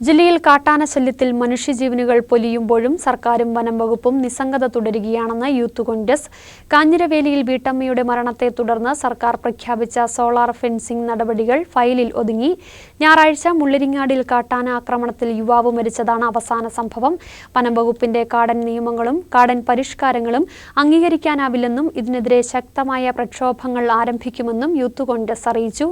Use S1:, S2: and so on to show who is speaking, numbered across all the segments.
S1: ജില്ലയിൽ കാട്ടാന ശല്യത്തിൽ മനുഷ്യജീവനുകൾ പൊലിയുമ്പോഴും സർക്കാരും വനം വകുപ്പും നിസ്സംഗത തുടരുകയാണെന്ന് യൂത്ത് കോൺഗ്രസ്. കാഞ്ഞിരവേലിയിൽ വീട്ടമ്മയുടെ മരണത്തെ തുടർന്ന് സർക്കാർ പ്രഖ്യാപിച്ച സോളാർ ഫെൻസിംഗ് നടപടികൾ ഫയലിൽ ഒതുങ്ങി. ഞായറാഴ്ച മുള്ളിരിങ്ങാടിൽ കാട്ടാന ആക്രമണത്തിൽ യുവാവ് മരിച്ചതാണ് അവസാന സംഭവം. വനം വകുപ്പിന്റെ കാടൻ നിയമങ്ങളും കാടൻ പരിഷ്കാരങ്ങളും അംഗീകരിക്കാനാവില്ലെന്നും ഇതിനെതിരെ ശക്തമായ പ്രക്ഷോഭങ്ങൾ ആരംഭിക്കുമെന്നും യൂത്ത് കോൺഗ്രസ് അറിയിച്ചു.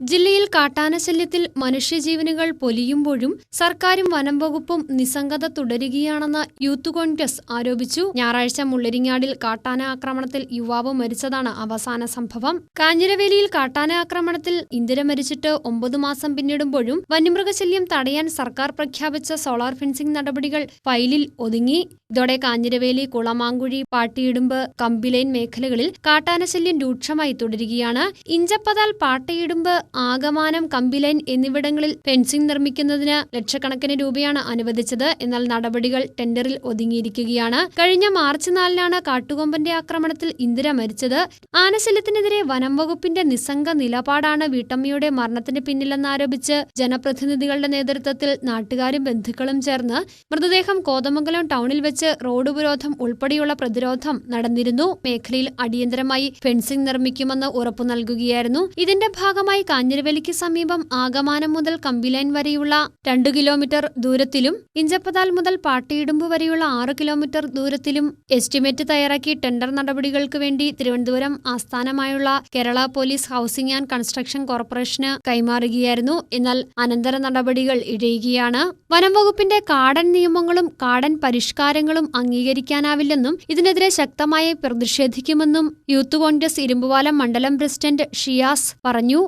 S1: ജില്ലയിൽ കാട്ടാനശല്യത്തിൽ മനുഷ്യജീവനുകൾ പൊലിയുമ്പോഴും സർക്കാരും വനം വകുപ്പും നിസ്സംഗത തുടരുകയാണെന്ന് യൂത്ത് കോൺഗ്രസ് ആരോപിച്ചു. ഞായറാഴ്ച മുള്ളരിങ്ങാടിൽ കാട്ടാന ആക്രമണത്തിൽ യുവാവ് മരിച്ചതാണ് അവസാന സംഭവം. കാഞ്ഞിരവേലിയിൽ കാട്ടാന ആക്രമണത്തിൽ ഇന്ദിര മരിച്ചിട്ട് ഒമ്പത് മാസം പിന്നിടുമ്പോഴും വന്യമൃഗശല്യം തടയാൻ സർക്കാർ പ്രഖ്യാപിച്ച സോളാർ ഫെൻസിംഗ് നടപടികൾ ഫയലിൽ ഒതുങ്ങി. ഇതോടെ കാഞ്ഞിരവേലി കുളമാങ്കുഴി പാട്ടിയിടുമ്പ് കമ്പിലൈൻ മേഖലകളിൽ കാട്ടാനശല്യം രൂക്ഷമായി തുടരുകയാണ്. ഇഞ്ചപ്പതാൽ പാട്ടയിടുമ്പ് ആകമാനം കമ്പിലൈൻ എന്നിവിടങ്ങളിൽ ഫെൻസിംഗ് നിർമ്മിക്കുന്നതിന് ലക്ഷക്കണക്കിന് രൂപയാണ് അനുവദിച്ചത്. എന്നാൽ നടപടികൾ ടെൻഡറിൽ ഒതുങ്ങിയിരിക്കുകയാണ്. കഴിഞ്ഞ മാർച്ച് നാലിനാണ് കാട്ടുകൊമ്പന്റെ ആക്രമണത്തിൽ ഇന്ദിര മരിച്ചത്. ആനശല്യത്തിനെതിരെ വനം വകുപ്പിന്റെ നിസ്സംഗ നിലപാടാണ് വീട്ടമ്മയുടെ മരണത്തിന് പിന്നിലെന്നാരോപിച്ച് ജനപ്രതിനിധികളുടെ നേതൃത്വത്തിൽ നാട്ടുകാരും ബന്ധുക്കളും ചേർന്ന് മൃതദേഹം കോതമംഗലം ടൗണിൽ വെച്ച് റോഡ് ഉപരോധം ഉൾപ്പെടെയുള്ള പ്രതിരോധം നടന്നിരുന്നു. മേഖലയിൽ അടിയന്തരമായി ഫെൻസിംഗ് നിർമ്മിക്കുമെന്ന് ഉറപ്പു നൽകുകയായിരുന്നു. ഇതിന്റെ ഭാഗമായി കാഞ്ഞിരവേലിക്ക് സമീപം ആഗമാനം മുതൽ കമ്പിലൈൻ വരെയുള്ള രണ്ടു കിലോമീറ്റർ ദൂരത്തിലും ഇഞ്ചപ്പതാൽ മുതൽ പാട്ടിയിടുമ്പ് വരെയുള്ള ആറ് കിലോമീറ്റർ ദൂരത്തിലും എസ്റ്റിമേറ്റ് തയ്യാറാക്കി ടെൻഡർ നടപടികൾക്ക് വേണ്ടി തിരുവനന്തപുരം ആസ്ഥാനമായുള്ള Kerala police housing and construction corporation കൈമാറുകയായിരുന്നു. എന്നാൽ അനന്തര നടപടികൾ ഇഴയുകയാണ്. വനം വകുപ്പിന്റെ കാടൻ നിയമങ്ങളും കാടൻ പരിഷ്കാരങ്ങളും അംഗീകരിക്കാനാവില്ലെന്നും ഇതിനെതിരെ ശക്തമായി പ്രതിഷേധിക്കുമെന്നും യൂത്ത് കോൺഗ്രസ് ഇരുമ്പുപാലം മണ്ഡലം പ്രസിഡന്റ് ഷിയാസ് പറഞ്ഞു.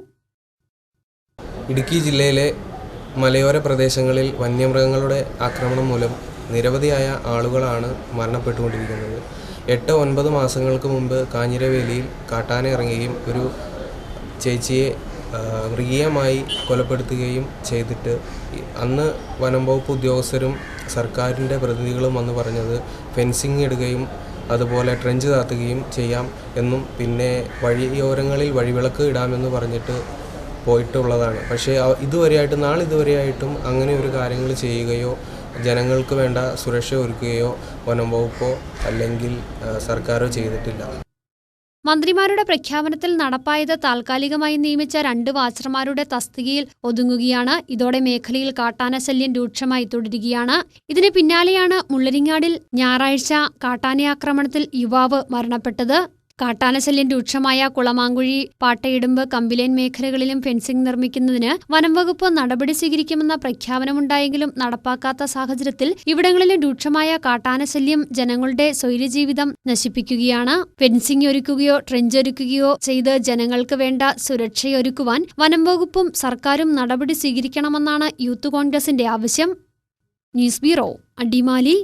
S2: ഇടുക്കി ജില്ലയിലെ മലയോര പ്രദേശങ്ങളിൽ വന്യമൃഗങ്ങളുടെ ആക്രമണം മൂലം നിരവധിയായ ആളുകളാണ് മരണപ്പെട്ടുകൊണ്ടിരിക്കുന്നത്. എട്ട് ഒൻപത് മാസങ്ങൾക്ക് മുമ്പ് കാഞ്ഞിരവേലിയിൽ കാട്ടാന ഇറങ്ങുകയും ഒരു ചേച്ചിയെ മൃഗീയമായി കൊലപ്പെടുത്തുകയും ചെയ്തിട്ട് അന്ന് വനം വകുപ്പ് ഉദ്യോഗസ്ഥരും സർക്കാരിന്റെ പ്രതിനിധികളും വന്ന് പറഞ്ഞത് ഫെൻസിങ് ഇടുകയും അതുപോലെ ട്രെഞ്ച് താത്തുകയും ചെയ്യാം എന്നും പിന്നെ വഴിയോരങ്ങളിൽ വഴിവിളക്ക് ഇടാമെന്ന് പറഞ്ഞിട്ട് പോയിട്ടുള്ളതാണ്. പക്ഷേ ഇതുവരെയായിട്ടും നാളിതുവരെയായിട്ടും അങ്ങനെ ഒരു കാര്യങ്ങൾ ചെയ്യുകയോ ജനങ്ങൾക്ക് വേണ്ട സുരക്ഷ ഒരുക്കുകയോ വനം വകുപ്പോ അല്ലെങ്കിൽ സർക്കാരോ ചെയ്തിട്ടില്ല.
S1: മന്ത്രിമാരുടെ പ്രഖ്യാപനത്തിൽ നടപ്പായത് താൽക്കാലികമായി നിയമിച്ച രണ്ട് വാച്ചർമാരുടെ തസ്തികയിൽ ഒതുങ്ങുകയാണ്. ഇതോടെ മേഖലയിൽ കാട്ടാനശല്യം രൂക്ഷമായി തുടരുകയാണ്. ഇതിന് പിന്നാലെയാണ് മുള്ളരിങ്ങാടിൽ ഞായറാഴ്ച കാട്ടാനയാക്രമണത്തിൽ യുവാവ് മരണപ്പെട്ടത്. കാട്ടാനശല്യം രൂക്ഷമായ കുളമാങ്കുഴി പാട്ടയിടുമ്പ് കമ്പിലേൻ മേഖലകളിലും ഫെൻസിംഗ് നിർമ്മിക്കുന്നതിന് വനം വകുപ്പ് നടപടി സ്വീകരിക്കുമെന്ന പ്രഖ്യാപനമുണ്ടായെങ്കിലും നടപ്പാക്കാത്ത സാഹചര്യത്തിൽ ഇവിടങ്ങളിലെ രൂക്ഷമായ കാട്ടാനശല്യം ജനങ്ങളുടെ സ്വൈര്യജീവിതം നശിപ്പിക്കുകയാണ്. ഫെൻസിംഗ് ഒരുക്കുകയോ ട്രെഞ്ച് ഒരുക്കുകയോ ചെയ്ത് ജനങ്ങൾക്ക് വേണ്ട സുരക്ഷയൊരുക്കുവാൻ വനം വകുപ്പും സർക്കാരും നടപടി സ്വീകരിക്കണമെന്നാണ് യൂത്ത് കോൺഗ്രസിന്റെ ആവശ്യം. News bureau Adimali.